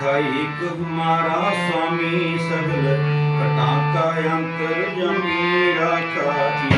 ਰਾਖਾ ਏਕ ਹਮਾਰਾ ਸੁਆਮੀ ਸਗਲ ਘਟਾ ਅੰਤਰ ਜਮੀ ਰਾਖਾ